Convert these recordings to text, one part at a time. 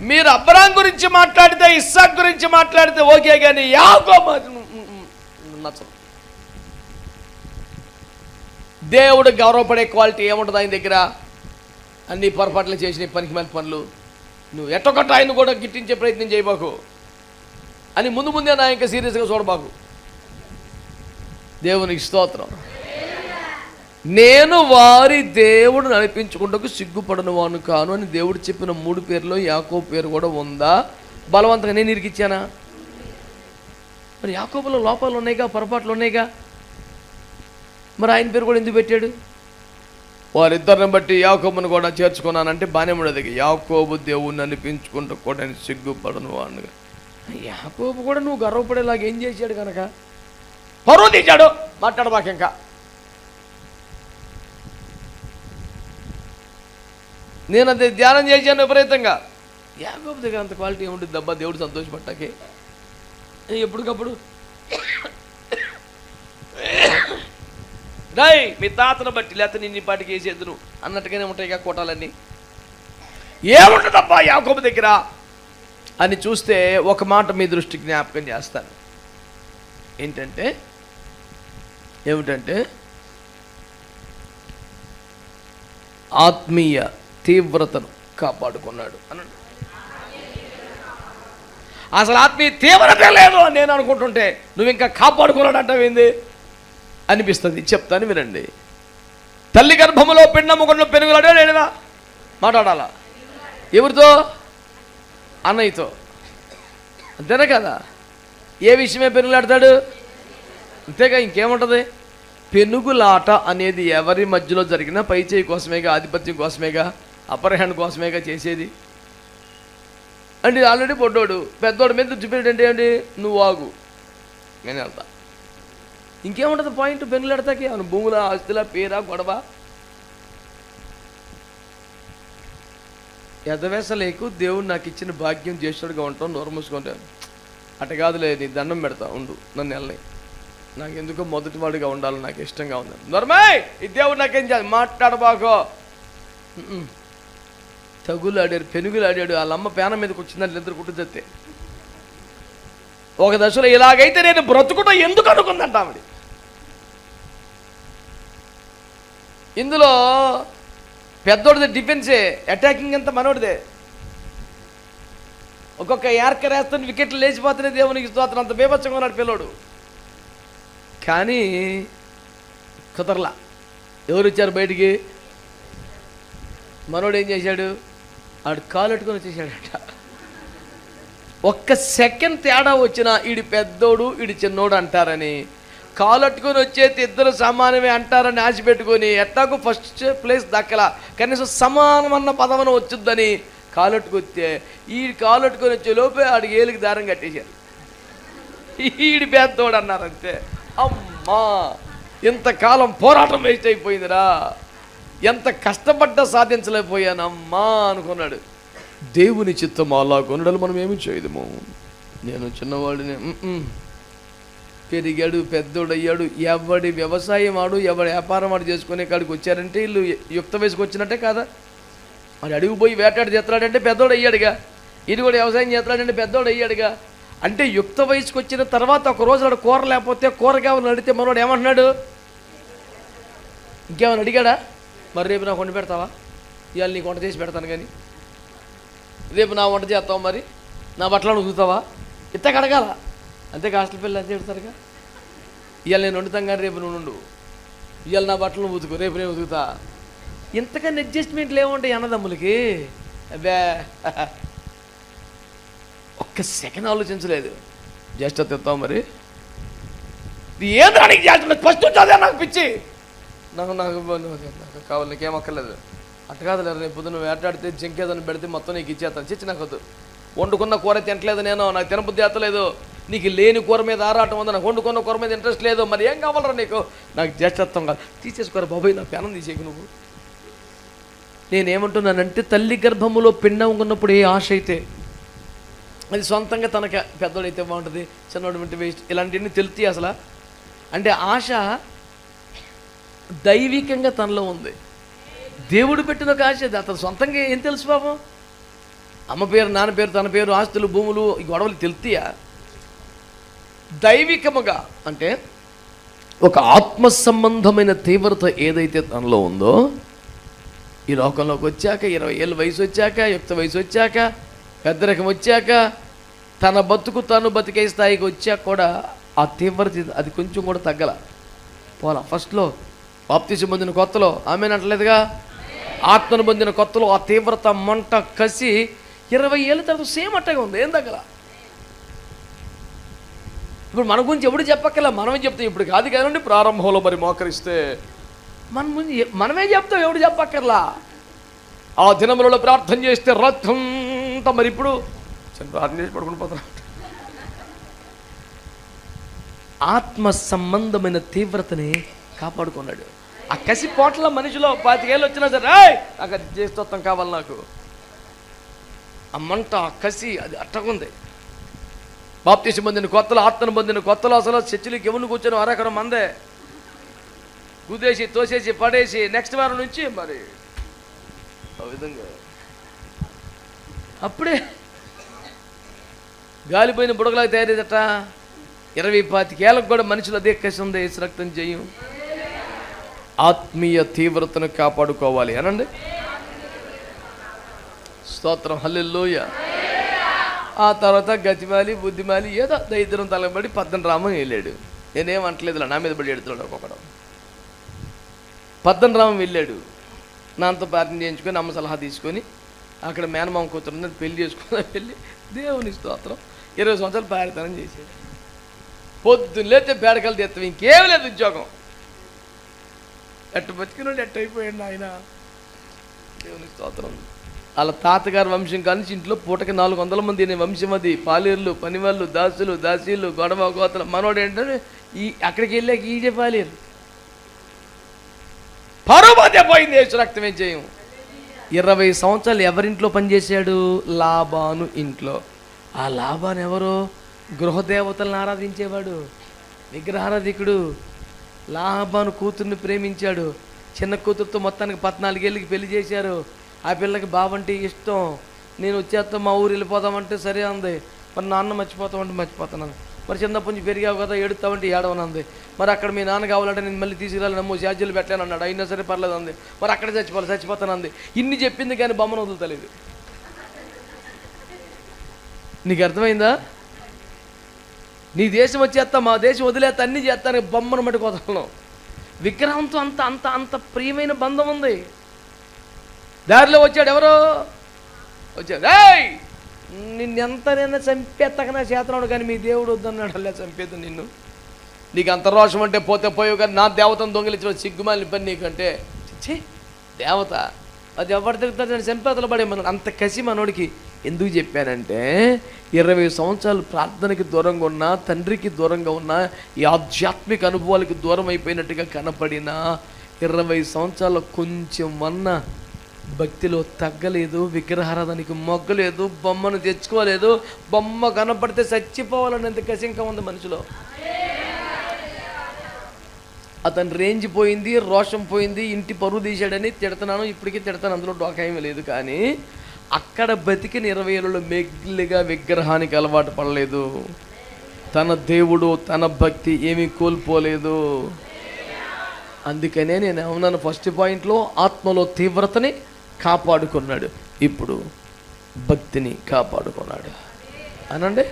మీరు అబ్రాం గురించి మాట్లాడితే ఇస్సాక్ గురించి మాట్లాడితే ఓకే కానీ యాకోబు నచ్చదు. దేవుడు గౌరవపడే క్వాలిటీ ఏముంటుంది ఆయన దగ్గర? అన్ని పొరపాట్లు చేసిన పనికి మంచి పనులు. నువ్వు ఎట్టొకటి ఆయన కూడా గిట్టించే ప్రయత్నం చేయబాకు. అని ముందు ముందే నా ఇంకా సీరియస్గా చూడబాకు. దేవునికి స్తోత్రం. నేను వారి దేవుడు నడిపించుకుంటకు సిగ్గుపడను వాను కాను అని దేవుడు చెప్పిన మూడు పేర్లో యాకో పేరు కూడా ఉందా? బలవంతంగా నేను ఇరికిచ్చానా? మరి యాకోబులో లోపాలు ఉన్నాయిగా పొరపాట్లు ఉన్నాయిగా? మరి ఆయన పేరు కూడా ఎందుకు పెట్టాడు? వారిద్దరిని బట్టి యాకోబుని కూడా చేర్చుకున్నానంటే బాగానే ఉండదు. యాకోబు దేవుణ్ణి అనిపించుకుంటూ కూడా నేను సిగ్గుపడను వాడుగా యాకోబు కూడా నువ్వు గర్వపడేలాగా ఏం చేశాడు కనుక పరువు తీశాడు. మాట్లాడబాక ఇంకా. నేను అది ధ్యానం చేశాను విపరీతంగా. యాకోబు దగ్గర అంత క్వాలిటీ ఏముంటుంది దబ్బా దేవుడు సంతోషపడ్డాకి. ఎప్పటికప్పుడు రాయ్ మీ తాతను బట్టి లేకపోతే నేను ఈ పాటికి వేసేద్దును అన్నట్టుగానే ఉంటాయి ఇక కోటాలన్నీ. ఏముంటుందబ్బా యాకోబు దగ్గర? అని చూస్తే ఒక మాట మీ దృష్టికి జ్ఞాపకం చేస్తాను. ఏంటంటే ఏమిటంటే ఆత్మీయ తీవ్రతను కాపాడుకున్నాడు అని అసలు ఆత్మీయ తీవ్రత లేదు అని నేను అనుకుంటుంటే నువ్వు ఇంకా కాపాడుకున్నాడు అంటావేంది అనిపిస్తుంది. చెప్తాను వినండి. తల్లి గర్భములో పిండముకుండా పెరుగులాడే లేడుగా మాట్లాడాలా? ఎవరితో? అన్నయ్యతో. అంతేనా కదా? ఏ విషయమే పెనుగులాడతాడు? అంతేగా ఇంకేముంటుంది? పెనుగులాట అనేది ఎవరి మధ్యలో జరిగినా పై చేయి కోసమేగా ఆధిపత్యం కోసమేగా అప్పర్ హ్యాండ్ కోసమేగా చేసేది. అంటే ఆల్రెడీ పొడ్డోడు పెద్దోడు మీద చూపించండి ఏంటి నువ్వు ఆగు. నేను వెళ్తా. ఇంకేముంటుంది? పాయింట్ పెనుగులాడతాకి అవును భూముల ఆస్తుల పేర గొడవ? ఎదవేసలేకు దేవుడు నాకు ఇచ్చిన భాగ్యం జ్యేష్ఠుడిగా ఉంటాం నోరు మూసుకుంటాను అటగాదులే నీ దండం పెడతా ఉండు. నన్ను వెళ్ళని. నాకు ఎందుకో మొదటివాడిగా ఉండాలి నాకు ఇష్టంగా ఉంది. నోర్మై ఈ దేవుడు నాకేం చేయాలి? మాట్లాడబాకో. తగులు ఆడాడు పెనుగులు ఆడాడు ఆ లమ్మ పేన మీదకి వచ్చిందని ఇద్దరు కుట్టుతే ఒక దశలో ఇలాగైతే నేను బ్రతుకుట ఎందుకు అనుకుందంట ఆవిడ? ఇందులో పెద్దోడిది డిఫెన్సే అటాకింగ్ అంతా మనోడిదే. ఒక్కొక్క యార్కర్ వేస్తున్న వికెట్లు లేచిపోతేనే దేవునికి స్తోత్రం అంత బేబచ్చంగా ఉన్నాడు పిల్లోడు. కానీ కుదరలా. ఎవరు వచ్చారు బయటికి? మనోడు ఏం చేశాడు? ఆడు కాలు పెట్టుకొని వచ్చేసాడట. ఒక్క సెకండ్ తేడా వచ్చినా ఈడి పెద్దోడు ఈడి చిన్నోడు అంటారని. కాలట్టుకొని వచ్చేది ఇద్దరు సమానమే అంటారని ఆశ పెట్టుకొని ఎట్టాకు ఫస్ట్ ప్లేస్ దక్కల. కనీసం సమానమన్న పదవన వచ్చుద్దని కాలట్టుకొస్తే ఈ కాలట్టుకొని వచ్చే లోపే ఆడికి ఏలికి దారం కట్టేశారు. ఈడి పెద్దోడు అన్నారు అంతే అమ్మా ఇంతకాలం పోరాటం వేస్ట్ అయిపోయిందిరా. ఎంత కష్టపడ్డా సాధించలేకపోయానమ్మా అనుకున్నాడు. దేవుని చిత్తం అలా కొనడలు మనం ఏమి చేయదము? నేను చిన్నవాడిని పెరిగాడు పెద్దోడయ్యాడు ఎవడి వ్యవసాయం ఆడు ఎవడి వ్యాపారం ఆడు చేసుకునే కాడికి వచ్చారంటే వీళ్ళు యుక్త వయసుకు వచ్చినట్టే కాదా? మరి అడుగు పోయి వేటాడు చేస్తున్నాడంటే పెద్దోడు అయ్యాడుగా ఇది కూడా వ్యవసాయం చేస్తున్నాడంటే పెద్దోడు అయ్యాడుగా అంటే యుక్త వయసుకు వచ్చిన తర్వాత ఒక రోజు నాడు కూర లేకపోతే కూర కావాలని అడిగితే మనోడు ఏమంటున్నాడు? ఇంకేమైనా అడిగాడా? మరి రేపు నాకు వండి పెడతావా? ఇవాళ నీకు వంట చేసి పెడతాను కానీ. రేపు నా వంట చేస్తావు మరి? నా బట్టలు ఉతుకుతావా? ఇంత కడగాల. అంతే హాస్టల్ పిల్లలు అంతే పెడతారుగా. ఇవాళ నేను వండుతాం కానీ రేపు నువ్వు నుండు ఇవాళ నా బట్టలు ఉతుకు రేపు నేను ఉతుకుతా. ఇంతకన్నా అడ్జస్ట్మెంట్లు ఏముంటాయి అన్నదమ్ములకి. అబ్బే. ఒక్క సెకండ్ ఆలోచించలేదు. జ్యేష్ఠ తెస్తావు మరి? ఇది ఏం చేస్తున్నా ఫస్ట్ చదివా నాకు పిచ్చి. నాకు నాకు నాకు కావాలి నీకేం అక్కర్లేదు. అట్ట కాదులే లేదు రేపు పొద్దున్న వేటాడితే జింకేదని పెడితే మొత్తం నీకు ఇచ్చేస్తాను. చిచ్చి నాకు వద్దు. వండుకున్న కూర తినట్లేదు నేను నాకు తినబుద్ధి ఎత్తలేదు నీకు లేని కూర మీద ఆరాటం ఉంది నాకు వండుకున్న కూర మీద ఇంట్రెస్ట్ లేదు. మరి ఏం కావాలరా నీకు? నాకు జ్యేష్ఠత్వం కాదు. తీసేసుకోరా బాబాయ్ నా పెనం తీసేకు నువ్వు. నేనేమంటున్నానంటే తల్లి గర్భములో పిండం ఉన్నప్పుడు ఏ ఆశ అయితే అది సొంతంగా తనకి పెద్దోడైతే బాగుంటుంది చిన్నోడు వింటే వేస్ట్. ఇలాంటివన్నీ తెలుస్తాయి అసలు. అంటే ఆశ దైవికంగా తనలో ఉంది. దేవుడు పెట్టిన ఒక ఆశ అది. అతను సొంతంగా ఏం తెలుసు పాపం? అమ్మ పేరు నాన్న పేరు తన పేరు ఆస్తులు భూములు ఈ గొడవలు తెలుతాయా దైవికముగా అంటే ఒక ఆత్మ సంబంధమైన తీవ్రత ఏదైతే తనలో ఉందో ఈ లోకంలోకి వచ్చాక ఇరవై ఏళ్ళ వయసు వచ్చాక యుక్త వయసు వచ్చాక పెద్దరికం వచ్చాక తన బతుకు తను బతికే స్థాయికి వచ్చాక కూడా ఆ తీవ్రత అది కొంచెం కూడా తగ్గల. పోలా ఫస్ట్లో బాప్తిజం పొందిన కొత్తలో ఆమె అంటలేదుగా ఆత్మను పొందిన కొత్తలో ఆ తీవ్రత మంట కసి ఇరవై ఏళ్ళ తర్వాత సేమ్ అట్టగా ఉంది. ఏం తగ్గల? ఇప్పుడు మన గురించి ఎప్పుడు చెప్పక్కర్లా? మనమే చెప్తాం. ఇప్పుడు కాదు కదండి ప్రారంభంలో మరి మోకరిస్తే. మన ముందు మనమే చెప్తాం ఎవడు చెప్పక్కర్లా? ఆ దినములలో ప్రార్థన చేస్తే రథంత మరి ఇప్పుడు ప్రార్థన చేసి పడుకుని పోతున్నా ఆత్మ సంబంధమైన తీవ్రతని కాపాడుకున్నాడు. ఆ కసిపోట్ల మనిషిలో పాతికేళ్ళు వచ్చినా సరే నాకు అది చేస్తత్వం కావాలి నాకు. ఆ మంట ఆ కసి అది అట్టగుంది బాప్తీసి పొందిన కొత్తలో ఆత్మను పొందిన కొత్తలు అసలు చర్చిలకి ఎవరిని కూర్చొని అరకరం మందే. కుదేసి తోసేసి పడేసి నెక్స్ట్ వారం నుంచి మరి ఆ విధంగా. అప్పుడే గాలిపోయిన బుడగలాగా తయారేదట. ఇరవై పాతికేళ్ళకు కూడా మనుషులు అదే కసి ఉంది రక్తం చేయం ఆత్మీయ తీవ్రతను కాపాడుకోవాలి. అనండి? స్తోత్రం. హల్లెల్లోయ ఆ తర్వాత గతిమాలి బుద్ధిమాలి ఏదో దైద్యం తలబడి పద్దన రామం వెళ్ళాడు. నేనేం అంటలేదు నా మీద పడి ఎడుతున్నాడు ఒక్కొక్కడు పద్దన రామం వెళ్ళాడు. నాతో ప్రార్థన చేయించుకొని అమ్మ సలహా తీసుకొని అక్కడ మేనమామ కూతురు పెళ్ళి చేసుకుని వెళ్ళి దేవుని స్తోత్రం. ఇరవై సంవత్సరాలు పారితనం చేశాడు. పొద్దున్న లేతే బేడకలు తెస్తాం ఇంకేం లేదు ఉద్యోగం. ఎట్టు బతికినాడు ఎట్టు అయిపోయాడు ఆయన దేవుని స్తోత్రం. వాళ్ళ తాతగారి వంశం కానీ ఇంట్లో పూటకి నాలుగు వందల మంది అనే వంశం అది. పాలేర్లు పనివాళ్ళు దాసులు దాసీలు గొడవ గోతలు. మనోడు ఏంటంటే ఈ అక్కడికి వెళ్ళాక ఈజే పాలేరు. పరోమధ్య పోయింది యేసు రక్తం ఏం చేయం? ఇరవై సంవత్సరాలు ఎవరింట్లో పనిచేశాడు? లాభాను ఇంట్లో. ఆ లాభాను ఎవరు? గృహదేవతలను ఆరాధించేవాడు. విగ్రహారాధికుడు. లాభాను కూతుర్ని ప్రేమించాడు. చిన్న కూతురుతో మొత్తానికి పద్నాలుగేళ్ళకి పెళ్ళి చేశారు. ఆ పిల్లకి బావంటే ఇష్టం. నేను వచ్చేస్తాం మా ఊరు వెళ్ళిపోదామంటే సరే అంది. మరి నాన్న మర్చిపోతామంటే మర్చిపోతాను మరి చిన్నప్పటి నుంచి పెరిగావు కదా ఏడుతామంటే ఏడవనంది మరి అక్కడ మీ నాన్న కావాలంటే నేను మళ్ళీ తీసుకురాలి నమ్మో ఛార్జీలు పెట్టలేను అన్నాడు. అయినా సరే పర్లేదు అంది. మరి అక్కడ చచ్చిపోవాలి చచ్చిపోతానంది ఇన్ని చెప్పింది కానీ బొమ్మను వదులుతలేదు. నీకు అర్థమైందా? నీ దేశం వచ్చేస్తా మా దేశం వదిలేస్తా అన్ని చేస్తాను బొమ్మను మటుకు వదలను. విగ్రహంతో అంత అంత అంత ప్రియమైన బంధం ఉంది. దారిలో వచ్చాడు ఎవరో? వచ్చాడు. ఏయ్! నిన్నెంతనైనా చంపేత్తక నా చేతనాడు కానీ మీ దేవుడు వద్దన్నాడు అలా చంపేది నిన్ను. నీకు అంత రోషం అంటే పోతే పోయావు కానీ నా దేవతను దొంగిలించిన సిగ్గుమాలిన పని నీకంటే. ఛీ దేవత. అది ఎవరి దగ్గర చంపేతలు చంపేతలు పడేమన్నాడు అంత కసి మనోడికి. ఎందుకు చెప్పానంటే ఇరవై సంవత్సరాలు ప్రార్థనకి దూరంగా ఉన్నా తండ్రికి దూరంగా ఉన్నా ఈ ఆధ్యాత్మిక అనుభవాలకి దూరం అయిపోయినట్టుగా కనపడినా ఇరవై సంవత్సరాలు కొంచెం అన్నా భక్తిలో తగ్గలేదు విగ్రహారాధనకి మొగ్గలేదు బొమ్మను తెచ్చుకోలేదు బొమ్మ కనపడితే చచ్చిపోవాలనేంత కసింక ఉంది మనిషిలో. అతని రేంజ్ పోయింది రోషం పోయింది ఇంటి పరువు తీశాడని తిడతాను ఇప్పటికీ తిడతాను అందులో డోకాయం లేదు కానీ అక్కడ బతికిన ఇరవై ఏళ్ళలో మెగ్లిగా విగ్రహానికి అలవాటు పడలేదు. తన దేవుడు తన భక్తి ఏమీ కోల్పోలేదు. అందుకనే నేను ఏమన్నాను ఫస్ట్ పాయింట్లో ఆత్మలో తీవ్రతని కాపాడుకున్నాడు. ఇప్పుడు భక్తిని కాపాడుకున్నాడు. అనండి?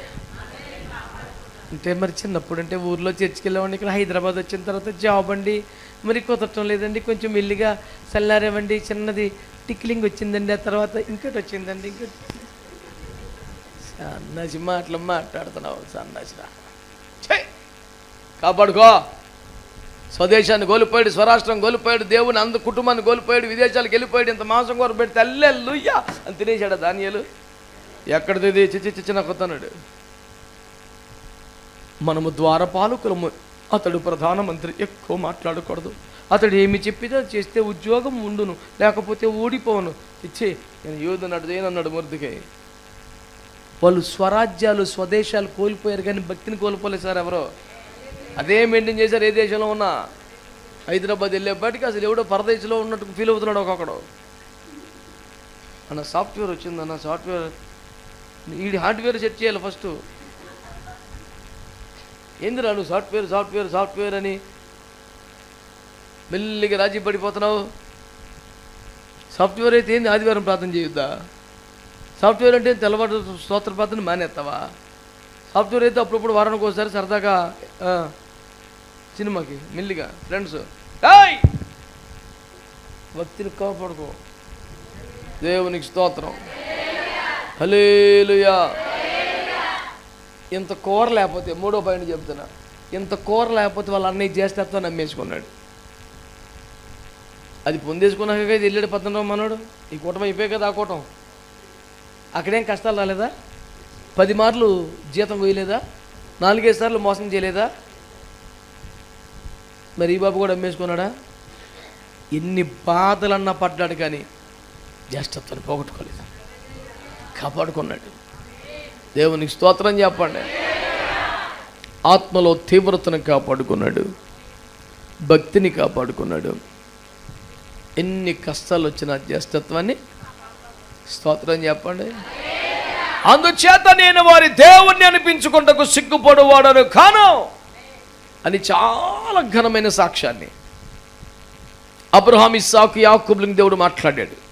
అంటే మరి చిన్నప్పుడు అంటే ఊర్లో చర్చికి వెళ్ళేవాడిని ఇక్కడ హైదరాబాద్ వచ్చిన తర్వాత జాబ్ అండి. మరి కుదరటం లేదండి కొంచెం మెల్లిగా చల్లారేవండి చిన్నది టిక్లింగ్ వచ్చిందండి ఆ తర్వాత ఇంకోటి వచ్చిందండి ఇంకోటి. సన్నాసి మాటలు మాట్లాడుతున్నావు సన్నాసిరా. ఛే! కాపాడుకో. స్వదేశాన్ని కోల్పోయాడు స్వరాష్ట్రం కోల్పోయాడు దేవుని అందు కుటుంబాన్ని కోల్పోయాడు విదేశాలకు వెళ్ళిపోయాడు ఇంత మాంసం కూర పెడితే అల్లెల్లుయ్యా అని తినేశాడు ధాన్యాలు ఎక్కడిది చిచ్చి చిచ్చిన కొత్తనాడు. మనము ద్వారపాలకులము అతడు ప్రధానమంత్రి ఎక్కువ మాట్లాడకూడదు. అతడు ఏమి చెప్పినా చేస్తే ఉద్యోగం ఉండును లేకపోతే ఓడిపోను. ఇచ్చే నేను యోధనడు ఏనన్నాడు మురుదుకై వాళ్ళు స్వరాజ్యాలు స్వదేశాలు కోల్పోయారు కానీ భక్తిని కోల్పోలేదు సార్ ఎవరో. అదే మెయింటైన్ చేశారు ఏ దేశంలో ఉన్నా. హైదరాబాద్ వెళ్ళేపాటికి అసలు ఎవడో పరదేశంలో ఉన్నట్టు ఫీల్ అవుతున్నాడు ఒక్కొక్కడు. అన్న సాఫ్ట్వేర్ వచ్చిందన్న సాఫ్ట్వేర్ ఈ హార్డ్వేర్ సెట్ చేయాలి ఫస్ట్. ఏందిరా నువ్వు సాఫ్ట్వేర్ సాఫ్ట్వేర్ సాఫ్ట్వేర్ అని? మెల్లిగా రాజీ పడిపోతున్నావు. సాఫ్ట్వేర్ అయితే ఏంది? ఆదివారం ప్రార్థన చేయొద్దా? సాఫ్ట్వేర్ అంటే తెల్లవారు స్తోత్ర ప్రార్థన మానేస్తావా? సాఫ్ట్వేర్ అయితే అప్పుడప్పుడు వారానికి ఒకసారి సరదాగా ఆ, సినిమాకి మెల్లిగా ఫ్రెండ్స్ భక్తిని కాపాడుకో. దేవునికి స్తోత్రం. హలేలుయా ఇంత కూర లేకపోతే మూడో పాయింట్ చెప్తున్నా. ఇంత కూర లేకపోతే వాళ్ళ అన్నయ్య చేస్తేస్తా నమ్మేసుకున్నాడు. అది పొందేసుకున్నాక కదా వెళ్ళాడు పద్మరావు మనోడు. ఈ కూటమి అయిపోయాయి కదా ఆ కూటం. అక్కడేం కష్టాలు రాలేదా? పది మార్లు జీతం పోయలేదా నాలుగైదు సార్లు మోసం చేయలేదా? మరి ఈ బాబు కూడా అమ్మేసుకున్నాడా ఎన్ని బాధలన్నా పడ్డాడు కానీ జ్యేష్ఠత్వాన్ని పోగొట్టుకోలేదు. కాపాడుకున్నాడు. దేవునికి స్తోత్రం చెప్పండి. ఆత్మలో తీవ్రతను కాపాడుకున్నాడు. భక్తిని కాపాడుకున్నాడు. ఎన్ని కష్టాలు వచ్చిన జ్యేష్ఠత్వాన్ని స్తోత్రం చెప్పండి. అందుచేత నేను వారి దేవుణ్ణి అనిపించుకుంటకు సిగ్గుపడువాడను కాను అని చాలా ఘనమైన సాక్ష్యాన్ని. అబ్రహాం ఇస్సాకు యాకుబ్లింగ్ దేవుడు మాట్లాడాడు.